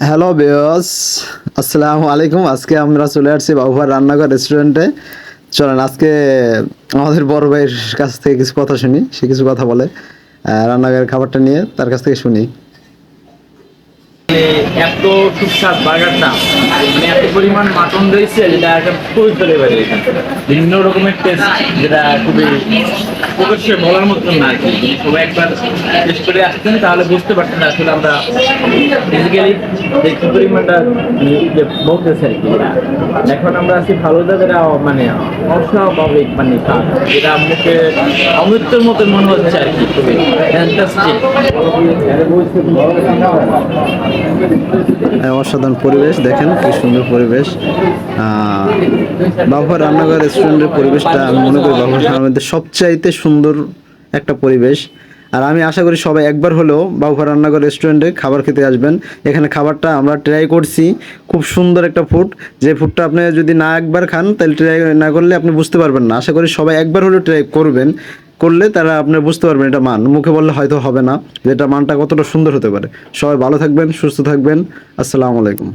Hello বেয়স আসসালামু আলাইকুম আজকে আমরা চলে আসছি বাবুভার রান্নাঘর রেস্টুরেন্টে চলেন, আজকে আমাদের বড় ভাইয়ের কাছ থেকে কিছু কথা শুনি। সে কিছু কথা বলে রান্নাঘরের খাবারটা নিয়ে তার কাছ থেকে শুনি। এত সুস্বাদ বার্গারটা মানে এত পরিমাণ মাটন রয়েছে যেটা একটা ফুল চলে বেড়ে বিভিন্ন রকমের টেস্ট যেটা খুবই প্রকাশ্যে বলার মতন না আর সবাই একবার টেস্ট করে আসতেন তাহলে বুঝতে পারতেন আসলে আমরা বেসিক্যালি যে কি পরিমাণটা বলতেছে আর কি। এখন আমরা আছি ফালুদা যেটা মানে অস্বাভাবিক মানে যেটা মুখে অমৃত্যুর মতো মনে হচ্ছে আর কি, খুবই ফ্যান্টাস্টিক অসাধারণ পরিবেশ, দেখেন কি সুন্দর পরিবেশ। বাবুভার রান্নাঘর রেস্টুরেন্টের পরিবেশটা আমি মনে করি রান্নাঘরের মধ্যে সবচাইতে সুন্দর একটা পরিবেশ। আর আমি আশা করি সবাই একবার হলেও বাবুভার রান্নাঘর রেস্টুরেন্টে খাবার খেতে আসবেন। এখানে খাবারটা আমরা ট্রাই করছি, খুব সুন্দর একটা ফুড যে ফুডটা আপনি যদি না একবার খান, তাহলে ট্রাই না করলে আপনি বুঝতে পারবেন না। আশা করি সবাই একবার হলেও ট্রাই করবেন। করলে তারা আপনি বুঝতে পারবেন এটা মান। মুখে বললে হয়তো হবে না যে এটা মানটা কতটা সুন্দর হতে পারে। সবাই ভালো থাকবেন, সুস্থ থাকবেন। আসসালামু আলাইকুম।